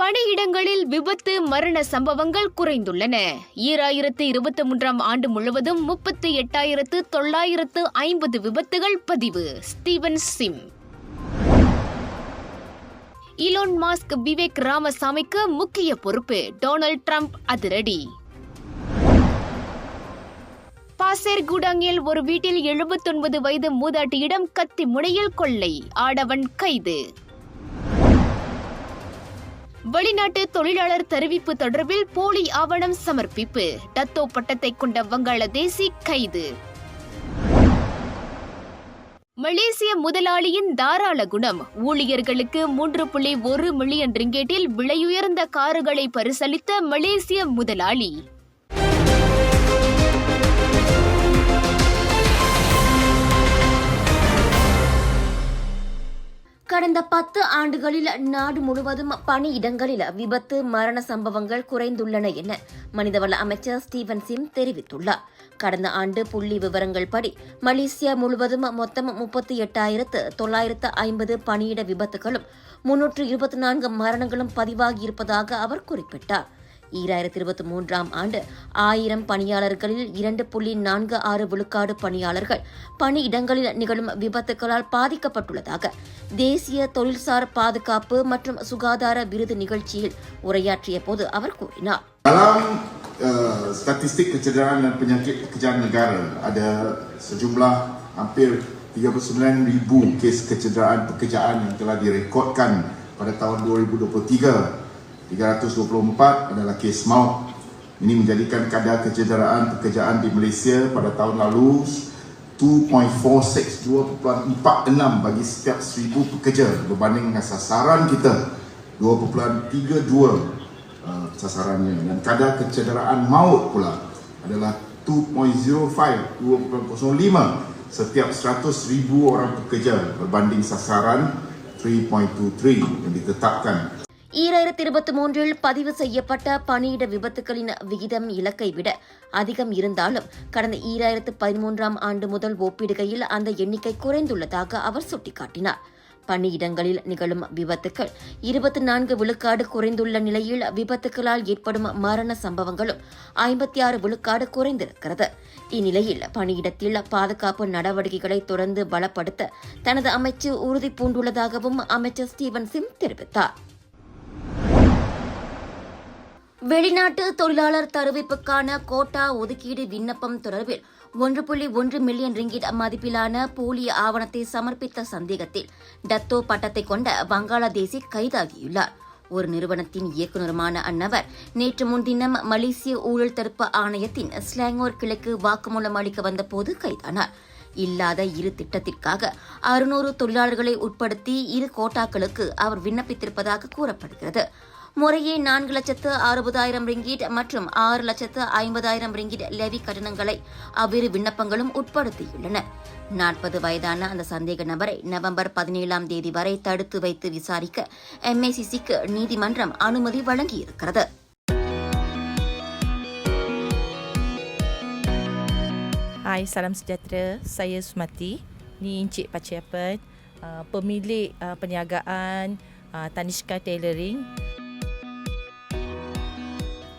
பணியிடங்களில் விபத்து மரண சம்பவங்கள் குறைந்துள்ளன. ஈராயிரத்து இருபத்தி மூன்றாம் ஆண்டு முழுவதும் முப்பத்தி எட்டாயிரத்து தொள்ளாயிரத்து ஐம்பது விபத்துகள் பதிவு. Steven Sim. Elon Musk Vivek ராமசாமிக்கு முக்கிய பொறுப்பு. டொனால்ட் ட்ரம்ப் அதிரடி. பாசேர்குடாங்கில் ஒரு வீட்டில் எழுபத்தொன்பது வயது மூதாட்டியிடம் கத்தி முனையில் கொள்ளை. ஆடவன் கைது. வெளிநாட்டு தொழிலாளர் தெரிவிப்பு தொடர்பில் போலி ஆவணம் சமர்ப்பிப்பு. டத்தோ பட்டத்தை கொண்ட வங்காளதேசி கைது. மலேசிய முதலாளியின் தாராள குணம். ஊழியர்களுக்கு மூன்று புள்ளி ஒரு மில்லியன் ரிங்கேட்டில் விலையுயர்ந்த காருகளை பரிசளித்த மலேசிய முதலாளி. கடந்த பத்து ஆண்டுகளில் நாடு முழுவதும் பணியிடங்களில் விபத்து மரண சம்பவங்கள் குறைந்துள்ளன என மனிதவள அமைச்சர் ஸ்டீவன் சிம் தெரிவித்துள்ளார். கடந்த ஆண்டு புள்ளி விவரங்கள் படி மலேசியா முழுவதும் மொத்தம் முப்பத்தி எட்டாயிரத்து தொள்ளாயிரத்து ஐம்பது பணியிட விபத்துகளும் முன்னூற்று இருபத்தி நான்கு மரணங்களும் பதிவாகியிருப்பதாக அவர் குறிப்பிட்டார். ஈராயிரத்தி இருபத்தி மூன்றாம் ஆண்டு ஆயிரம் பணியாளர்களில் இரண்டு புள்ளி நான்கு ஆறு விழுக்காடு பணியாளர்கள் பணியிடங்களில் நிகழும் விபத்துகளால் பாதிக்கப்பட்டுள்ளதாக தேசிய தொழில்சார் பாதுகாப்பு மற்றும் சுகாதார விருது நிகழ்ச்சியில் உரையாற்றிய போது அவர் கூறினார் uh, statistik kecederaan dan penyakit kejayaan negara ada sejumlah hampir 39,000 kes kecederaan pekerjaan yang telah direkodkan pada tahun 2023. 324 adalah kes maut. Ini menjadikan kadar kecederaan pekerjaan di Malaysia pada tahun lalu 2.46 2.46 bagi setiap 1000 pekerja berbanding dengan sasaran kita 2.32 uh, sasarannya dan kadar kecederaan maut pula adalah 2.05 2.05 setiap 100,000 orang pekerja berbanding sasaran 3.23 yang ditetapkan ஈராயிரத்தி இருபத்தி மூன்றில் பதிவு செய்யப்பட்ட பணியிட விபத்துகளின் விகிதம் இலக்கை விட அதிகம் இருந்தாலும் கடந்த ஈராயிரத்து பதிமூன்றாம் ஆண்டு முதல் ஒப்பிடுகையில் அந்த எண்ணிக்கை குறைந்துள்ளதாக அவர் சுட்டிக்காட்டினார். பணியிடங்களில் நிகழும் விபத்துக்கள் இருபத்தி நான்கு விழுக்காடு குறைந்துள்ள நிலையில் விபத்துகளால் ஏற்படும் மரண சம்பவங்களும் ஐம்பத்தி ஆறு விழுக்காடு குறைந்திருக்கிறது. இந்நிலையில் பணியிடத்தில் பாதுகாப்பு நடவடிக்கைகளை தொடர்ந்து பலப்படுத்த தனது அமைச்சு உறுதி பூண்டுள்ளதாகவும் அமைச்சர் ஸ்டீவன் சிங் தெரிவித்தார். வெளிநாட்டு தொழிலாளர் தருவிப்புக்கான கோட்டா ஒதுக்கீடு விண்ணப்பம் தொடர்பில் ஒன்று புள்ளி ஒன்று மில்லியன் ரிங்கிட் மதிப்பிலான போலி ஆவணத்தை சமர்ப்பித்த சந்தேகத்தில் டத்தோ பட்டத்தை கொண்ட வங்காளதேசி கைதாகியுள்ளார். ஒரு நிறுவனத்தின் இயக்குநருமான அன்னவர் நேற்று முன்தினம் மலேசிய ஊழல் தடுப்பு ஆணையத்தின் ஸ்லாங்கோர் கிளைக்கு வாக்குமூலம் அளிக்க வந்தபோது கைதானார். இல்லாத இரு திட்டத்திற்காக அறுநூறு தொழிலாளர்களை உட்படுத்தி இரு கோட்டாக்களுக்கு அவர் விண்ணப்பித்திருப்பதாக கூறப்படுகிறது. முறையே நான்கு லட்சத்து அறுபதாயிரம் ரிங்கிட் மற்றும் ஆறு லட்சத்து ஐம்பதாயிரம் ரிங்கிட் லெவி கட்டணங்களை அவ்விரு விண்ணப்பங்களும் உட்படுத்தியுள்ளன நாற்பது வயதான அந்த சந்தேக நபரை நவம்பர் பதினேழாம் தேதி வரை தடுத்து வைத்து விசாரிக்க எம்ஏசிசிக்கு நீதிமன்றம் அனுமதி வழங்கியிருக்கிறது Hai, salam sejahtera. Saya Sumati. Ni Encik Paciapan, uh, pemilik uh, perniagaan uh, Tanishka Tailoring.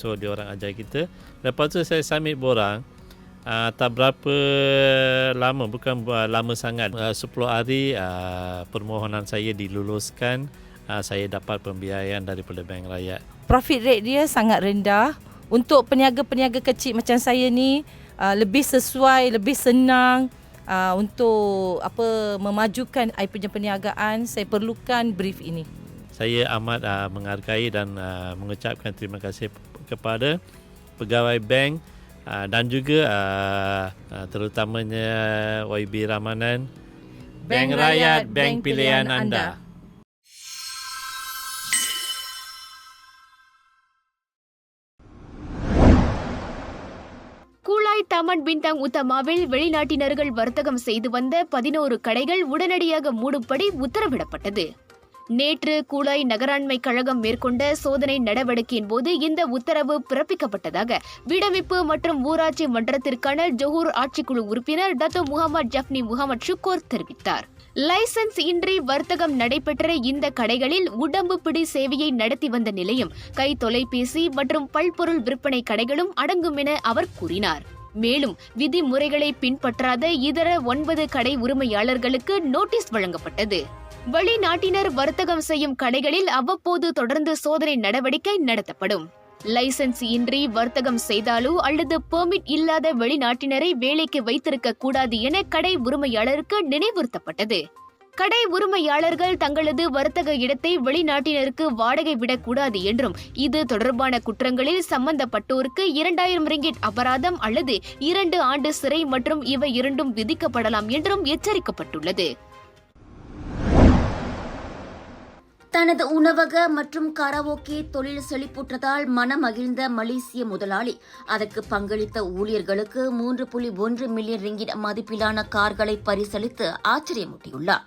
So dia orang ajar kita. Lepas tu saya submit borang. Uh, tak berapa lama, bukan uh, lama sangat. Uh, 10 hari uh, permohonan saya diluluskan. Uh, saya dapat pembiayaan daripada Bank Rakyat. Profit rate dia sangat rendah. Untuk peniaga-peniaga kecil macam saya ni, uh, lebih sesuai, lebih senang uh, untuk apa memajukan I punya perniagaan. Saya perlukan brief ini. Saya amat uh, menghargai dan uh, mengucapkan terima kasih kepada pegawai bank uh, dan juga uh, uh, terutamanya YB Ramanan Bank, bank Rakyat Bank, bank Pilihan, pilihan anda. anda. Kulai Taman Bintang உத்தமாவில் வெளிநாட்டினர்கள் வர்த்தகம் செய்து வந்த பதினோரு கடைகள் உடனடியாக மூடும்படி உத்தரவிடப்பட்டது நேற்று Kulai நகராண்மை கழகம் மேற்கொண்ட சோதனை நடவடிக்கையின் போது இந்த உத்தரவு பிறப்பிக்கப்பட்டதாக வீடமைப்பு மற்றும் ஊராட்சி மன்றத்திற்கான ஜொஹூர் ஆட்சிக்குழு உறுப்பினர் Dato Mohamed Jafni Mohamed Shukor தெரிவித்தார். லைசன்ஸ் இன்றி வர்த்தகம் நடைபெற்ற இந்த கடைகளில் உடம்பு பிடி சேவையை நடத்தி வந்த நிலையம் கை தொலைபேசி மற்றும் பல்பொருள் விற்பனை கடைகளும் அடங்கும் என அவர் கூறினார். மேலும் விதிமுறைகளை பின்பற்றாத இதர ஒன்பது கடை உரிமையாளர்களுக்கு நோட்டீஸ் வழங்கப்பட்டது. வெளிநாட்டினர் வர்த்தகம் செய்யும் கடைகளில் அவ்வப்போது தொடர்ந்து சோதனை நடவடிக்கை நடத்தப்படும். லைசன்ஸ் இன்றி வர்த்தகம் செய்தாலோ அல்லது பெர்மிட் இல்லாத வெளிநாட்டினரை வேலைக்கு வைத்திருக்க கூடாது என கடை உரிமையாளருக்கு நினைவுறுத்தப்பட்டது. கடை உரிமையாளர்கள் தங்களது வர்த்தக இடத்தை வெளிநாட்டினருக்கு வாடகை விடக்கூடாது என்றும் இது தொடர்பான குற்றங்களில் சம்பந்தப்பட்டோருக்கு இரண்டாயிரம் ரிங்கிட் அபராதம் அல்லது இரண்டு ஆண்டு சிறை மற்றும் இவை இரண்டும் விதிக்கப்படலாம் என்றும் எச்சரிக்கப்பட்டுள்ளது. தனது உணவக மற்றும் கரவோக்கே தொழில் செழிப்புற்றதால் மனமகிழ்ந்த மலேசிய முதலாளி. அதற்கு பங்களித்த ஊழியர்களுக்கு மூன்று புள்ளி ஒன்று மில்லியன் ரிங்கிட் மதிப்பிலான கார்களை பரிசளித்து ஆச்சரியமூட்டியுள்ளார்.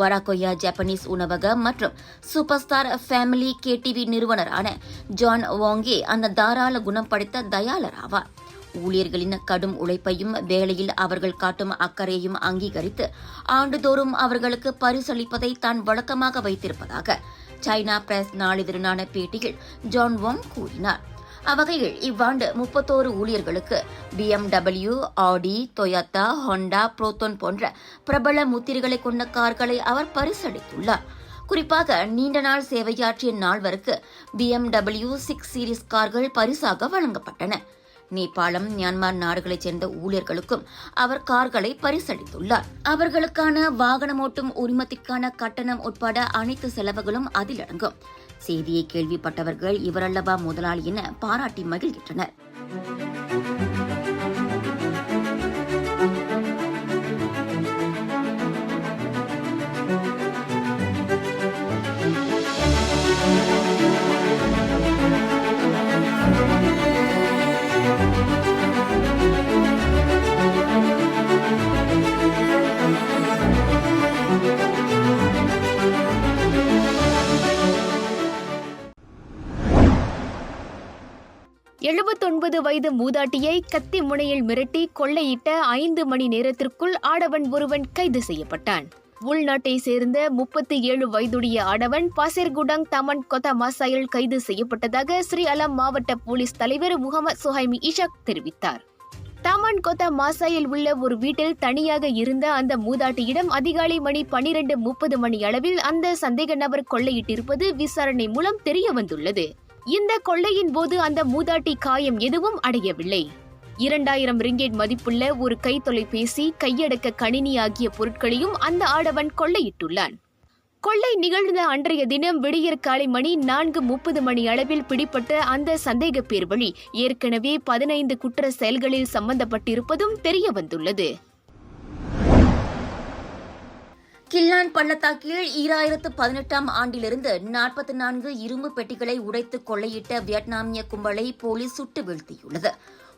வராகொயா ஜப்பானீஸ் உணவகம் மற்றும் சூப்பர் ஸ்டார் ஃபேமிலி கேடிவி நிறுவனரான ஜான் வாங்கே அந்த தாராள குணம் படைத்த தயாளர் ஆவார். ஊழியர்களின் கடும் உழைப்பையும் வேலையில் அவர்கள் காட்டும் அக்கறையும் அங்கீகரித்து ஆண்டுதோறும் அவர்களுக்கு பரிசளிப்பதை தான் வழக்கமாக வைத்திருப்பதாக சைனா பிரஸ் நாளிதழான பேட்டியில் ஜான் வாங் கூறினார். அவ்வகையில் இவ்வாண்டு முப்பத்தோரு ஊழியர்களுக்கு பிஎம்டபிள்யூ ஆடி டொயோட்டா ஹோண்டா புரோத்தோன் போன்ற பிரபல முத்திரைகளை கொண்ட கார்களை அவர் பரிசளித்துள்ளார். குறிப்பாக நீண்ட நாள் சேவையாற்றிய நால்வருக்கு பிஎம்டபிள்யூ சிக்ஸ் சீரிஸ் கார்கள் பரிசாக வழங்கப்பட்டன. நேபாளம் மியான்மர் நாடுகளைச் சேர்ந்த ஊழியர்களுக்கும் அவர் கார்களை பரிசளித்துள்ளார். அவர்களுக்கான வாகனம் ஓட்டும் உரிமத்திற்கான கட்டணம் உட்பட அனைத்து செலவுகளும் அதில் அடங்கும். செய்தியை கேள்விப்பட்டவர்கள் இவரல்லவா முதலாளி என பாராட்டி மகிழ்கின்றனர். எழுபத்தொன்பது வயது மூதாட்டியை கத்தி முனையில் மிரட்டி கொள்ளையிட்ட ஐந்து மணி நேரத்திற்குள் ஆடவன் ஒருவன் கைது செய்யப்பட்டான். உள்நாட்டை சேர்ந்த முப்பத்தி ஏழு வயதுடைய ஆடவன் பாசேர்குடாங் தமன் கொத்தா மாசாயில் கைது செய்யப்பட்டதாக ஸ்ரீ அலம் மாவட்ட போலீஸ் தலைவர் முகமது சுஹைமி இஷாக் தெரிவித்தார். தாமான் கொத்தா மாசாயில் உள்ள ஒரு வீட்டில் தனியாக இருந்த அந்த மூதாட்டியிடம் அதிகாலை மணி பனிரெண்டு முப்பது மணி அளவில் அந்த சந்தேக நபர் கொள்ளையிட்டிருப்பது விசாரணை மூலம் தெரிய வந்துள்ளது இந்த கொள்ளையின் போது அந்த மூதாட்டி காயம் எதுவும் அடையவில்லை. இரண்டாயிரம் ரிங்கேட் மதிப்புள்ள ஒரு கை தொலைபேசி கையடக்க கணினி ஆகிய பொருட்களையும் அந்த ஆடவன் கொள்ளையிட்டுள்ளான். கொள்ளை நிகழ்ந்த அன்றைய தினம் விடியற் காலை மணி நான்கு முப்பது மணி அளவில் பிடிப்பட்ட அந்த சந்தேக பேர் வழி ஏற்கனவே பதினைந்து குற்ற செயல்களில் சம்பந்தப்பட்டிருப்பதும் தெரிய வந்துள்ளது கில்லான் பள்ளத்தாக்கில் ஈராயிரத்து பதினெட்டாம் ஆண்டிலிருந்து நாற்பத்தி நான்கு இரும்பு பெட்டிகளை உடைத்து கொள்ளையிட்ட வியட்நாமிய கும்பலை போலீஸ் சுட்டு வீழ்த்தியுள்ளது.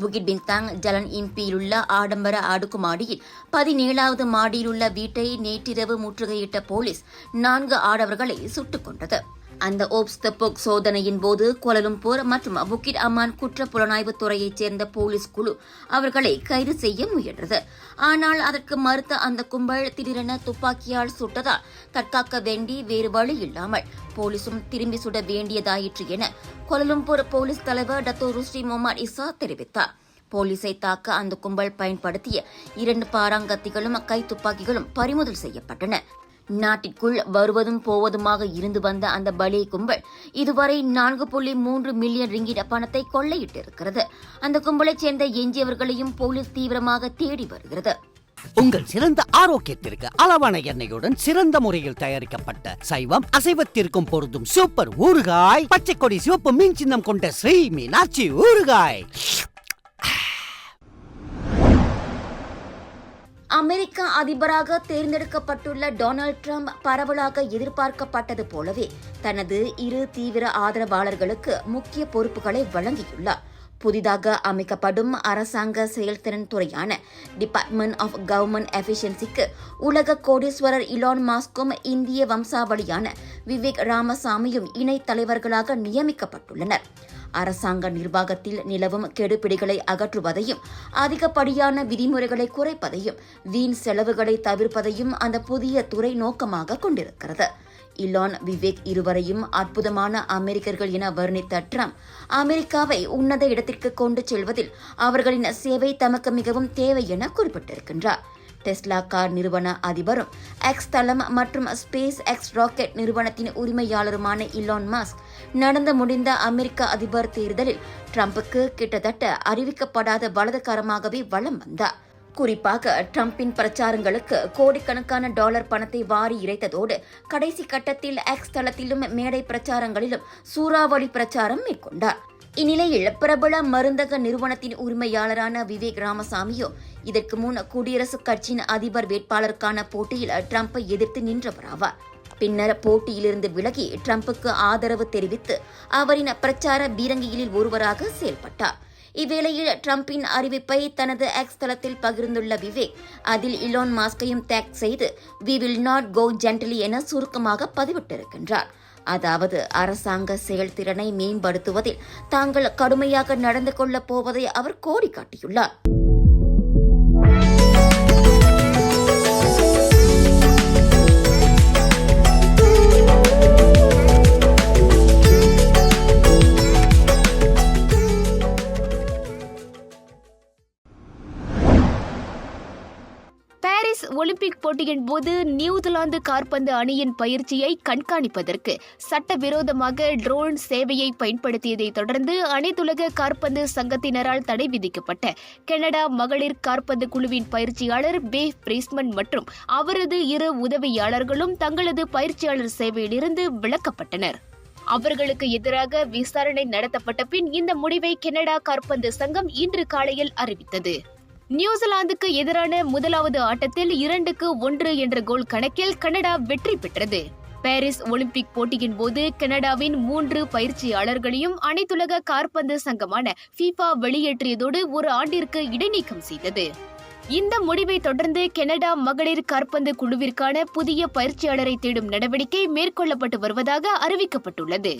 புகிட் பின்தாங் ஜலன் இம்பியிலுள்ள ஆடம்பர அடுக்குமாடியில் பதினேழாவது மாடியிலுள்ள வீட்டை நேற்றிரவு முற்றுகையிட்ட போலீஸ் நான்கு ஆடவர்களை சுட்டுக் கொண்டது அந்த ஓப்ஸ்தபோக் சோதனையின் போது கோலலும்பூர் மற்றும் புக்கிட் அமான் குற்ற புலனாய்வு துறையைச் சேர்ந்த போலீஸ் குழு அவர்களை கைது செய்ய முயன்றது. ஆனால் அதற்கு மறுத்த அந்த கும்பல் திடீரென துப்பாக்கியால் சுட்டதால் தற்காக்க வேண்டி வேறு வழி இல்லாமல் போலீசும் திரும்பி சுட வேண்டியதாயிற்று என கோலலும்பூர் போலீஸ் தலைவர் டத்தோ ருஸ்டி முகமது இசா தெரிவித்தார். போலீஸை தாக்க அந்த கும்பல் பயன்படுத்திய இரண்டு பாராங்கத்திகளும் கை துப்பாக்கிகளும் பறிமுதல் செய்யப்பட்டன. நாட்டிற்குள் வருவதும் போவதுமாக இருந்து வந்த அந்த பலே கும்பல் இதுவரை நான்கு புள்ளி மூன்று மில்லியன் ரிங்கிட பணத்தை கொள்ளையிட்டிருக்கிறது. அந்த கும்பலைச் சேர்ந்த எஞ்சியவர்களையும் போலீஸ் தீவிரமாக தேடி வருகிறது. உங்கள் சிறந்த ஆரோக்கியத்திற்கு அளவான எண்ணெயுடன் சிறந்த முறையில் தயாரிக்கப்பட்ட சைவம் அசைவத்திற்கும் பொருந்தும் சூப்பர் ஊறுகாய் பச்சை கொடி சிவப்பு மீன் சின்னம் கொண்ட ஸ்ரீ மீனாட்சி ஊறுகாய். அமெரிக்க அதிபராக தேர்ந்தெடுக்கப்பட்டுள்ள டொனால்ட் ட்ரம்ப் பரவலாக எதிர்பார்க்கப்பட்டது போலவே தனது இரு தீவிர ஆதரவாளர்களுக்கு முக்கிய பொறுப்புகளை வழங்கியுள்ளார். புதிதாக அமைக்கப்படும் அரசாங்க செயல்திறன் துறையான டிபார்ட்மெண்ட் ஆஃப் கவர்மெண்ட் எஃபிஷியன்சிக்கு உலக கோடீஸ்வரர் இலான் மாஸ்கும் இந்திய வம்சாவளியான விவேக் ராமசாமியும் இணைத் தலைவர்களாக நியமிக்கப்பட்டுள்ளனர். அரசாங்க நிர்வாகத்தில் நிலவும் கெடுபிடிகளை அகற்றுவதையும் அதிகப்படியான விதிமுறைகளை குறைப்பதையும் வீண் செலவுகளை தவிர்ப்பதையும் அந்த புதிய துறை நோக்கமாக கொண்டிருக்கிறது. இலான் விவேக் இருவரையும் அற்புதமான அமெரிக்கர்கள் என வர்ணித்த ட்ரம்ப் அமெரிக்காவை உன்னத இடத்திற்கு கொண்டு செல்வதில் அவர்களின் சேவை தமக்கு மிகவும் தேவை என குறிப்பிட்டிருக்கின்றார். டெஸ்லா கார் நிறுவன அதிபரும் எக்ஸ் தளம் மற்றும் ஸ்பேஸ் எக்ஸ் ராக்கெட் நிறுவனத்தின் உரிமையாளருமான இலான் மாஸ்க் நடந்து முடிந்த அமெரிக்க அதிபர் தேர்தலில் ட்ரம்புக்கு கிட்டத்தட்ட அறிவிக்கப்படாத வலதுகரமாகவே வலம் வந்தார். குறிப்பாக ட்ரம்பின் பிரச்சாரங்களுக்கு கோடிக்கணக்கான டாலர் பணத்தை வாரி இறைத்ததோடு கடைசி கட்டத்தில் எக்ஸ் தளத்திலும் மேடை பிரச்சாரங்களிலும் சூறாவளி பிரச்சாரம் மேற்கொண்டார். இந்நிலையில் பிரபல மருந்தக நிறுவனத்தின் உரிமையாளரான விவேக் ராமசாமியோ இதற்கு முன் குடியரசுக் கட்சியின் அதிபர் வேட்பாளருக்கான போட்டியில் ட்ரம்பை எதிர்த்து நின்றவராவார் பின்னர் போட்டியிலிருந்து விலகி ட்ரம்புக்கு ஆதரவு தெரிவித்து அவரின் பிரச்சார பீரங்கிகளில் ஒருவராக செயல்பட்டார். இவ்வேளையில் ட்ரம்பின் அறிவிப்பை தனது எக்ஸ் தளத்தில் பகிர்ந்துள்ள விவேக் அதில் இலான் மாஸ்கையும் டேக் செய்து we will not go gently என சுருக்கமாக பதிவிட்டிருக்கின்றார். அதாவது அரசாங்க செயல்திறனை மேம்படுத்துவதில் தாங்கள் கடுமையாக நடந்து கொள்ளப் போவதை அவர் கோடி காட்டியுள்ளார் போட்டியின் போது நியூசிலாந்து கார்பந்து அணியின் பயிற்சியை கண்காணிப்பதற்கு சட்டவிரோதமாக ட்ரோன் சேவையை பயன்படுத்தியதை தொடர்ந்து அனைத்துலக கார்பந்து சங்கத்தினரால் தடை விதிக்கப்பட்ட கனடா மகளிர் கார்பந்து குழுவின் பயிற்சியாளர் பே பிரீஸ்மன் மற்றும் அவரது இரு உதவியாளர்களும் தங்களது பயிற்சியாளர் சேவையிலிருந்து விலக்கப்பட்டனர். அவர்களுக்கு எதிராக விசாரணை நடத்தப்பட்ட பின் இந்த முடிவை கனடா கார்பந்து சங்கம் இன்று காலையில் அறிவித்தது. நியூசிலாந்துக்கு எதிரான முதலாவது ஆட்டத்தில் இரண்டுக்கு ஒன்று என்ற கோல் கணக்கில் கனடா வெற்றி பெற்றது. பாரிஸ் ஒலிம்பிக் போட்டியின் போது கனடாவின் மூன்று பயிற்சியாளர்களையும் அனைத்துலக காற்பந்து சங்கமான ஃபீஃபா வெளியேற்றியதோடு ஒரு ஆண்டிற்கு இடைநீக்கம் செய்தது. இந்த முடிவை தொடர்ந்து கனடா மகளிர் காற்பந்து குழுவிற்கான புதிய பயிற்சியாளரை தேடும் நடவடிக்கை மேற்கொள்ளப்பட்டு வருவதாக அறிவிக்கப்பட்டுள்ளது.